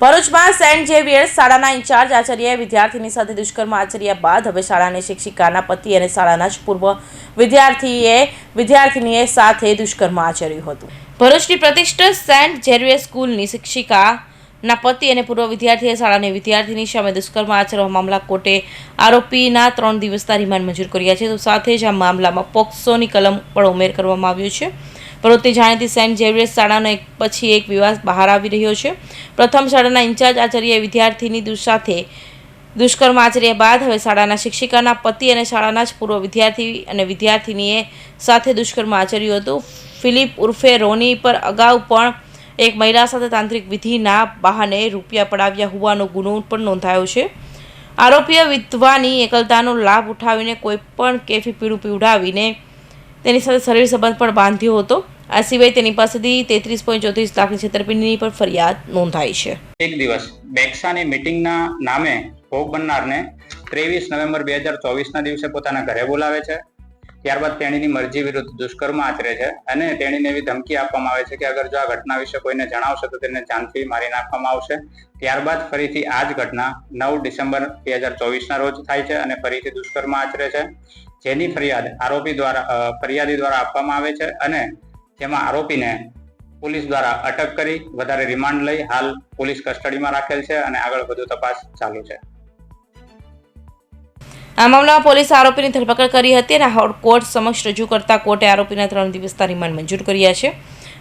ભરૂચમાં Saint Xavier's શાળાના in charge આચાર્યએ વિદ્યાર્થીની સાથે દુષ્કર્મ આચર્યા બાદ હવે શાળાની શિક્ષિકાના પતિ અને શાળાના જ પૂર્વ વિદ્યાર્થીએ વિદ્યાર્થીનીએ સાથે દુષ્કર્મ આચર્યું હતું. ભરૂચની પ્રતિષ્ઠિત સેન્ટ ઝેવિયર સ્કૂલની શિક્ષિકાના પતિ અને પૂર્વ વિદ્યાર્થીએ શાળાની વિદ્યાર્થીની સામે દુષ્કર્મ આચરવા મામલા કોર્ટે આરોપીના ત્રણ દિવસના રિમાન્ડ મંજૂર કર્યા છે. તો સાથે જ આ મામલામાં પોક્સોની કલમ પણ ઉમેર કરવામાં આવ્યો છે. ભરૂચની જાણીતી સેન્ટ ઝેવિયર્સ શાળાનો એક પછી એક વિવાદ બહાર આવી રહ્યો છે. પ્રથમ શાળાના ઇન્ચાર્જ આચાર્યએ વિદ્યાર્થીની સાથે દુષ્કર્મ આચર્યા બાદ હવે શાળાના શિક્ષિકાના પતિ અને શાળાના જ પૂર્વ વિદ્યાર્થી અને વિદ્યાર્થીનીએ સાથે દુષ્કર્મ આચર્યું હતું. ફિલિપ ઉર્ફે રોની પર અગાઉ પણ એક મહિલા સાથે તાંત્રિક વિધિના બહાને રૂપિયા પડાવ્યા હોવાનો ગુનો પણ નોંધાયો છે. આરોપીએ વિધવાની એકલતાનો લાભ ઉઠાવીને કોઈપણ કેફી પીડું પીવડાવીને તેની સાથે શરીર સંબંધ પણ બાંધ્યો હતો. આ સિવાય તેની પાસેથી તેત્રીસ પોઈન્ટ ચોત્રીસ લાખની છેતરપિંડીની પણ ફરિયાદ નોંધાઈ છે. એક દિવસ બેક્સાની મિટિંગના નામે ભોગ બનનારને ત્રેવીસ નવેમ્બર બે હજાર ચોવીસના દિવસે પોતાના ઘરે બોલાવે છે. ત્યારબાદ તેણીની મરજી વિરુદ્ધ દુષ્કર્મ આચરે છે અને તેણીને એવી ધમકી આપવામાં આવે છે કે અગર જો આ ઘટના વિશે કોઈને જણાવશે તો તેને જાનથી મારી નાખવામાં આવશે. ત્યારબાદ ફરીથી આ જ ઘટના નવ ડિસેમ્બર બે હજાર ચોવીસના રોજ થાય છે અને ફરીથી દુષ્કર્મ આચરે છે. જેની ફરિયાદ આરોપી દ્વારા ફરિયાદી દ્વારા આપવામાં આવે છે અને જેમાં આરોપીને પોલીસ દ્વારા અટક કરી, વધારે રિમાન્ડ લઈ હાલ પોલીસ કસ્ટડીમાં રાખેલ છે અને આગળ વધુ તપાસ ચાલુ છે. આ મામલામાં પોલીસે આરોપીની ધરપકડ કરી હતી અને હાઉ- કોર્ટ સમક્ષ રજૂ કરતા કોર્ટે આરોપીના ત્રણ દિવસના રિમાન્ડ મંજૂર કર્યા છે.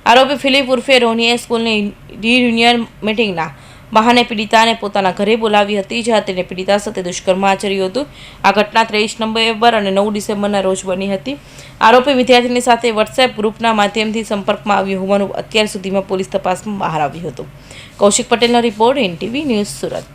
આરોપી ફિલિપ ઉર્ફે રોનીએ સ્કૂલની રિયુનિયન મિટિંગના બહાને પીડિતાને પોતાના ઘરે બોલાવી હતી, જ્યાં તેને પીડિતા સાથે દુષ્કર્મ આચર્યું હતું. આ ઘટના ત્રેવીસ નવેમ્બર અને નવ ડિસેમ્બરના રોજ બની હતી. આરોપી વિદ્યાર્થીની સાથે વોટ્સએપ ગ્રુપના માધ્યમથી સંપર્કમાં આવ્યું હોવાનું અત્યાર સુધીમાં પોલીસ તપાસમાં બહાર આવ્યું હતું. કૌશિક પટેલનો રિપોર્ટ એનટીવી ન્યૂઝ સુરત.